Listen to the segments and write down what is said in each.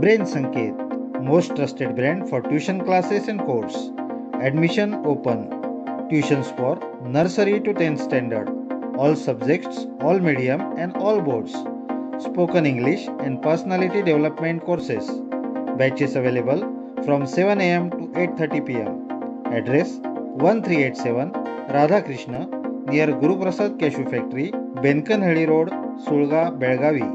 Brain Sanket most trusted brand for tuition classes and course admission open tuition for nursery to tenth standard all subjects all medium and all boards spoken English and personality development courses batches available from 7 A M to 8:30 thirty P M address one three eight seven Radha Krishna near Guruprasad cashew factory Benakanahalli road Sulga Belagavi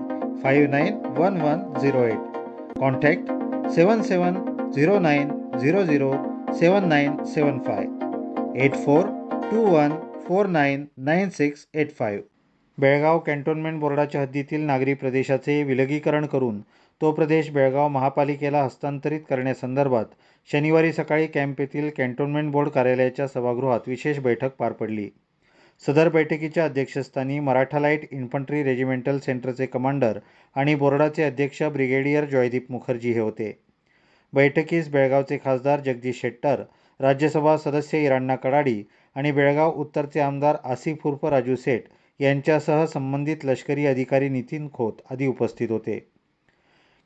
five nine one one zero eight contact seven seven zero nine zero zero seven nine seven five eight four two one four nine nine six eight five. Belgaum cantonment बोर्डाच्या हद्दीतील नागरी प्रदेशाचे विलगीकरण करून तो प्रदेश बेळगाव महापालिकेला हस्तांतरित करण्यासंदर्भात शनिवारी सकाळी कॅम्प येथील कॅन्टोन्मेंट बोर्ड कार्यालयाच्या सभागृहात विशेष बैठक पार पडली. सदर बैठकीच्या अध्यक्षस्थानी मराठा लाइट इन्फंट्री रेजिमेंटल सेंटरचे कमांडर आणि बोर्डाचे अध्यक्ष ब्रिगेडियर जयदीप मुखर्जी हे होते. बैठकीस बेळगावचे खासदार जगदीश शेट्टर राज्यसभा सदस्य इराण्णा कडाडी आणि बेळगाव उत्तरचे आमदार आसिफ उर्फ राजू सेठ यांच्यासह संबंधित लष्करी अधिकारी नितीन खोत आदी उपस्थित होते.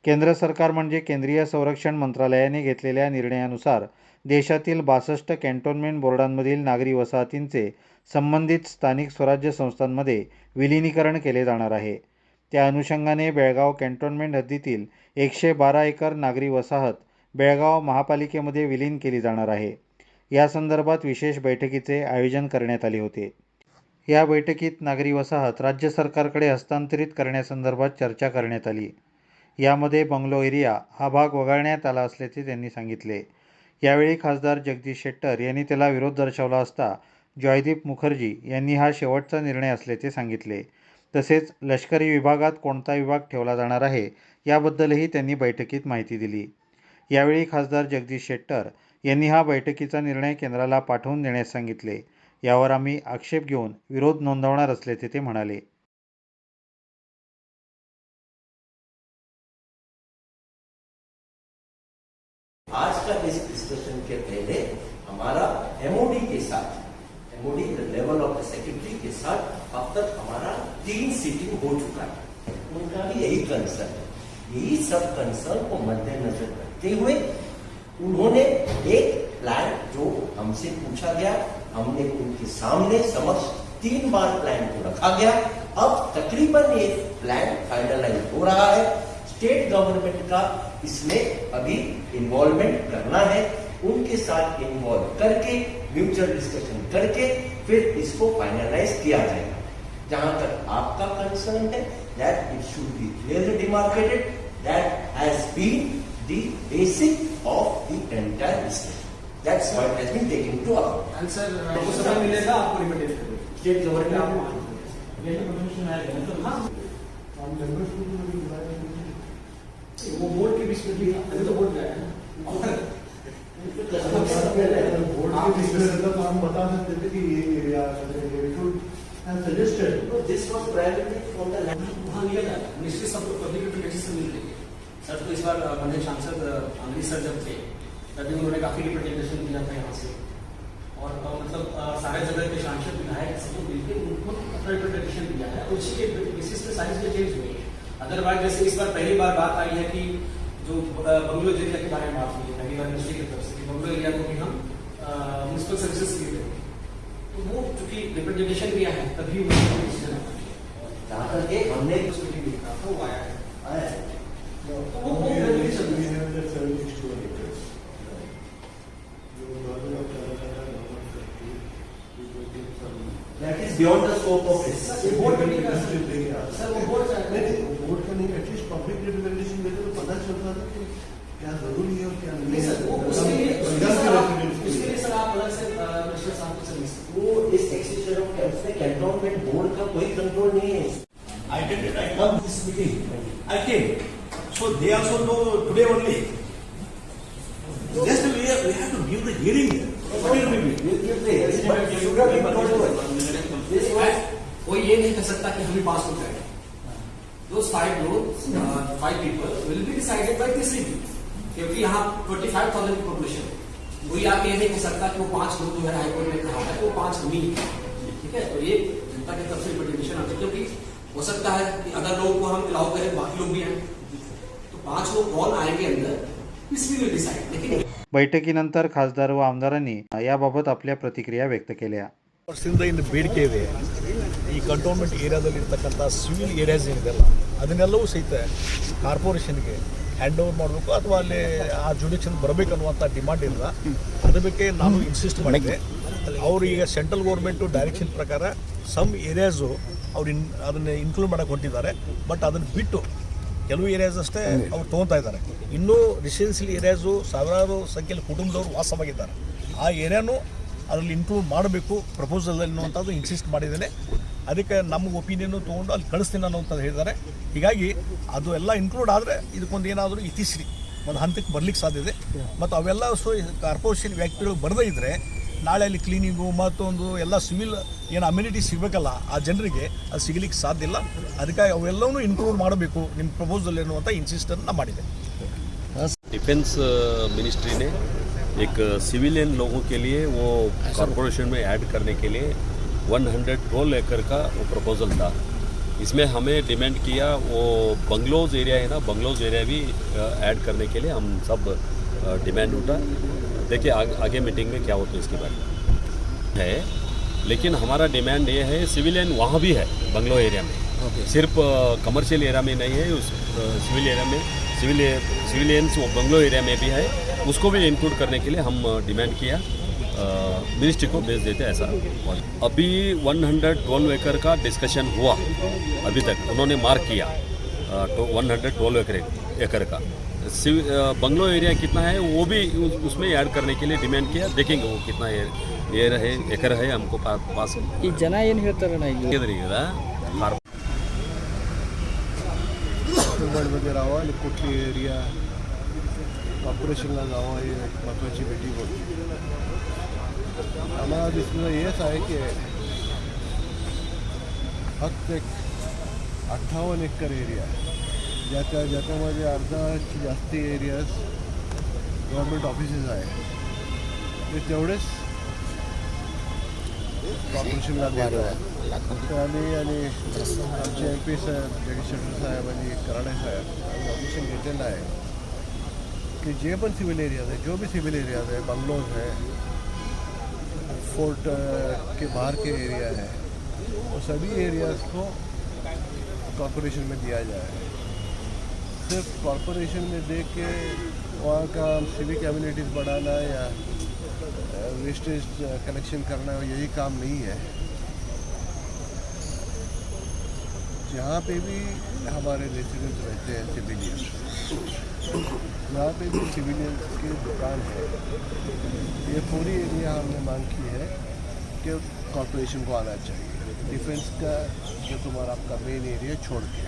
केंद्र सरकार म्हणजे केंद्रीय संरक्षण मंत्रालयाने घेतलेल्या निर्णयानुसार देशातील बासष्ट कॅन्टोन्मेंट बोर्डांमधील नागरी वसाहतींचे संबंधित स्थानिक स्वराज्य संस्थांमध्ये विलिनीकरण केले जाणार आहे. त्या अनुषंगाने बेळगाव कॅन्टोन्मेंट हद्दीतील एकशे बारा एकर नागरी वसाहत बेळगाव महापालिकेमध्ये विलीन केली जाणार आहे. या संदर्भात विशेष बैठकीचे आयोजन करण्यात आले होते. या बैठकीत नागरी वसाहत राज्य सरकारकडे हस्तांतरित करण्यासंदर्भात चर्चा करण्यात आली. यामध्ये बंगलो एरिया हा भाग वगळण्यात आला असल्याचे त्यांनी सांगितले. यावेळी खासदार जगदीश शेट्टर यांनी त्याला विरोध दर्शवला असता जयदीप मुखर्जी यांनी हा शेवटचा निर्णय असल्याचे सांगितले. तसेच लष्करी विभागात कोणता विभाग ठेवला जाणार आहे याबद्दलही त्यांनी बैठकीत माहिती दिली. यावेळी खासदार जगदीश शेट्टर यांनी हा बैठकीचा निर्णय केंद्राला पाठवून देण्यास सांगितले. यावर आम्ही आक्षेप घेऊन विरोध नोंदवणार असल्याचे ते म्हणाले. का इस डिस्कशन के पहले हमारा एमओडी के साथ MOD level of the secretary के साथ अब तक हमारा तीन सीटिंग हो चुका है। उनका भी यही कंसर्न है। यही सब कंसर्न को मद्देनजर रखते हुए उन्होंने एक प्लान जो हमसे पूछा गया, हमने उनके सामने समक्ष तीन बार प्लान को रखा गया। अब तकरीबन ये प्लान फाइनलाइज हो रहा है। स्टेट गवर्नमेंट का इसमें अभी इन्वॉल्वमेंट करना है उनके साथ इन्वॉल्व करके म्यूचुअल डिस्कशन करके फिर इसको फाइनलाइज किया जाएगा। जहाँ तक आपका कंसर्न है that it should be clearly demarcated that has been the basic of the entire discussion that's what has been taken to account and sir आपको समय मिलेगा आपको करेंगे स्टेट गवर्नमेंट वो बोर्ड के बीच में भी अभी तो गया है ना बोर्ड के डिस्कशन का तो हम बता सकते थे कि ये area suggested this was primary from the वहाँ लिया जाएगा निश्चित सब पब्लिक रिप्रेजेंटेशन मिल रही सर तो इस बार माननीय सांसद अमरीश सर जब थे तभी उन्होंने काफ़ी रिप्रेजेंटेशन दिया था यहाँ से। और मतलब सारे जगह के सांसद विधायक सबको मिलकर उनको अपना रिप्रेजेंटेशन दिया है। और उसी के बेसिस पे साइज़ में चेंज हुई है। अदरवाइज़ जैसे इस बार पहली बार बात आई है कि जो बंगलोर बंगलो एरिया के बारे में बात हुई है, पहली बार मिनिस्ट्री की तरफ़ से कि बंगलो एरिया को भी हम म्यूनसिपल सर्विसेज़ के लिए तो वो चूँकि रिप्रेजेंटेशन दिया है, तभी उन्होंने जहाँ तक हमने भी लिखा था, वो आया है। तो वो वो gradually चल रही है। That is beyond the scope of this. ये बोर्ड मीटिंग का सर वो बोर्ड चाहे बोर्ड का नहीं एटलीस्ट पब्लिक रिप्रेजेंटेशन देते तो पता चलता था कि क्या ज़रूरी है और क्या नहीं नहीं सर वो उसके लिए उसके लिए सर आप- सर अलग से मिनिस्टर साहब को सर्विस वो इस एक्सेशन ऑफ़ कैंप्स में कैंटोनमेंट बोर्ड का कोई कंट्रोल नहीं है। I did it, I come this meeting, I came. So they also know today only. Just we have, we have to give the hearing. What will we do? You give the hearing, but you should have been told to it. This was कोई ये नहीं कह सकता कि हम भी पास हो जाएँगे। हो। सकता है कि को हम अलाउ करें बाकी लोग भी हैं तो पाँच लोग कौन आएँगे अंदर डिसाइड लेकिन बैठकीनंतर खासदार व आमदारांनी याबाबत आपल्या प्रतिक्रिया व्यक्त केल्या. सिंध इन बीड ಈ ಕಂಟೋನ್ಮೆಂಟ್ ಏರಿಯಾದಲ್ಲಿ ಇರ್ತಕ್ಕಂಥ ಸಿವಿಲ್ ಏರಿಯಾಸ್ ಏನಿದೆಲ್ಲ ಅದನ್ನೆಲ್ಲವೂ ಸಹಿತ ಕಾರ್ಪೊರೇಷನ್ಗೆ ಹ್ಯಾಂಡ್ ಓವರ್ ಮಾಡಬೇಕು ಅಥವಾ ಅಲ್ಲಿ ಆ ಜುಡಿಕ್ಷನ್ ಬರಬೇಕು ಅನ್ನುವಂಥ ಡಿಮಾಂಡ್ ಇಲ್ಲ ಅದಕ್ಕೆ ಬಗ್ಗೆ ನಾನು ಇನ್ಸಿಸ್ಟ್ ಮಾಡಿದ್ದೆ. ಅವರು ಈಗ ಸೆಂಟ್ರಲ್ ಗೌರ್ಮೆಂಟು ಡೈರೆಕ್ಷನ್ ಪ್ರಕಾರ ಸಮ್ ಏರಿಯಾಸು ಅವ್ರು ಇನ್, ಅದನ್ನು ಇನ್ಕ್ಲೂಡ್ ಮಾಡೋಕೆ ಹೊಂಟಿದ್ದಾರೆ. ಬಟ್ ಅದನ್ನು ಬಿಟ್ಟು ಕೆಲವು ಏರಿಯಾಸ್ ಅಷ್ಟೇ ಅವ್ರು ತೊಗೊತಾ ಇದ್ದಾರೆ. ಇನ್ನೂ ರೆಸಿಡೆನ್ಸಿಯಲ್ ಏರಿಯಾಸು ಸಾವಿರಾರು ಸಂಖ್ಯೆಯಲ್ಲಿ ಕುಟುಂಬದವರು ವಾಸವಾಗಿದ್ದಾರೆ. ಆ ಏರಿಯಾನು ಅದರಲ್ಲಿ ಇನ್ಕ್ಲೂಡ್ ಮಾಡಬೇಕು ಪ್ರಪೋಸಲ್ ಅನ್ನುವಂಥದ್ದು ಇನ್ಸಿಸ್ಟ್ ಮಾಡಿದ್ದೇನೆ. ಅದಕ್ಕೆ ನಮ್ಮ ಒಪಿನಿಯನ್ನು ತೊಗೊಂಡು ಅಲ್ಲಿ ಕಳಿಸ್ತೀನಿ ಅನ್ನೋಂಥದ್ದು ಹೇಳಿದ್ದಾರೆ ಹೀಗಾಗಿ ಅದು ಎಲ್ಲ ಇನ್ಕ್ಲೂಡ್ ಆದರೆ ಇದಕ್ಕೊಂದು ಏನಾದರೂ ಇತಿಶ್ರೀ ಒಂದು ಹಂತಕ್ಕೆ ಬರ್ಲಿಕ್ಕೆ ಸಾಧ್ಯತೆ ಮತ್ತು ಅವೆಲ್ಲ ಸೊ ಕಾರ್ಪೊರೇಷನ್ ವ್ಯಕ್ತಿಗಳು ಬರದೇ ಇದ್ದರೆ ನಾಳೆ ಅಲ್ಲಿ ಕ್ಲೀನಿಂಗು ಮತ್ತೊಂದು ಎಲ್ಲ ಸಿವಿಲ್ ಏನು ಅಮ್ಯುನಿಟಿ ಸಿಗಬೇಕಲ್ಲ ಆ ಜನರಿಗೆ ಅದು ಸಿಗಲಿಕ್ಕೆ ಸಾಧ್ಯ ಇಲ್ಲ ಅದಕ್ಕಾಗಿ ಅವೆಲ್ಲವನ್ನೂ ಇನ್ಕ್ಲೂಡ್ ಮಾಡಬೇಕು ನಿಮ್ಮ ಪ್ರಪೋಸಲ್ ಎನ್ನುವಂಥ ಇನ್ಸಿಸ್ಟನ್ನು ನಾನು ಮಾಡಿದೆ डिफेंस मिनिस्ट्री ने एक सिविलियन लोगों के लिए वो कॉरपोरेशन में ऐड करने के लिए 112 एकड़ का वो प्रपोजल था। इसमें हमें डिमांड किया वो बंगलोज एरिया है ना बंगलोज एरिया भी ऐड करने के लिए हम सब डिमांड उठा। देखिए आगे, आगे मीटिंग में क्या होता है इसके बारे में। है लेकिन हमारा डिमांड ये है सिविलियन वहाँ भी है बंगलो एरिया में। Okay. सिर्फ़ कमर्शियल एरिया में नहीं है उस सिविल एरिया में सिविल सिविलियंस वो बंगलो एरिया में भी है। उसको भी इंक्लूड करने के लिए हम डिमांड किया। मिनिस्ट्री को भेज देते ऐसा अभी 112 एकड़ का डिस्कशन हुआ अभी तक उन्होंने मार्क किया अ, तो 112 एकड़ एकड़ का सिव- अ, बंगलो एरिया कितना है वो भी उस- उसमें ऐड करने के लिए डिमांड किया देखेंगे वो कितना ये रहे एकड़ है हमको पा- पास ಈ ಜನ ಏನು ಹೇಳ್ತಾರಣ್ಣ ಈಗ ಎದುರಿಗದ मध्ये राहावं आणि कुठली एरिया कॉर्पोरेशनला जावं ही एक महत्त्वाची मिटिंग होती आम्हाला दिसलं हेच आहे की फक्त एक अठ्ठावन्न एकर एरिया ज्याच्या ज्याच्यामध्ये अर्धाची जास्ती एरियाज गव्हर्मेंट ऑफिसेस आहे ते तेवढेच कॉर्पोरेशनला द्यायला आहे. आम्ही आणि आमचे एम पी साहेब जगदीश शेट्टर साहेब आणि कराडे साहेब आम्ही ऑपरेशन घेतलेलं आहे. की जे पण सिविल एरियाज आहे जो बी सिव्हिल एरियाज आहे बंगलोज आहे फोर्ट के बाहर के एरिया है। वो सभी एरियाज़ को कॉरपोरेशन में दिया जाए। सिर्फ़ कॉरपोरेशन में देख के वहाँ का सिविक एम्यूनिटीज़ बढ़ाना या वेस्टेज कलेक्शन करना, यही काम नहीं है। जहाँ पे भी हमारे रेसिडेंट्स रहते हैं सिविलियन यहाँ पे भी सिविलियन की दुकान है, ये पूरी एरिया हमने मांग की है कि कॉरपोरेशन को आना चाहिए। डिफेंस का जो तुम्हारा आपका मेन एरिया छोड़ के।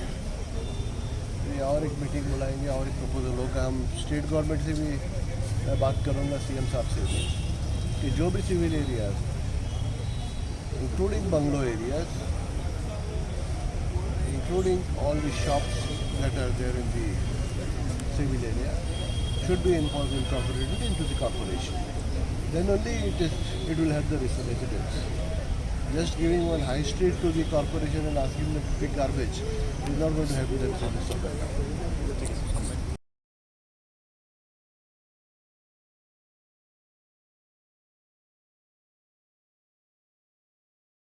ये और एक मीटिंग बुलाएँगे, और एक प्रपोजल होगा। हम स्टेट गवर्नमेंट से भी, मैं बात करूँगा सीएम साहब से भी, कि जो भी civil areas including bungalow areas including all the shops that are there in the civil area, should be incorporated into the corporation. Then only it is it will have the res- residents. Just giving one high street to the corporation and asking them to pick garbage is not going to have the residents of that.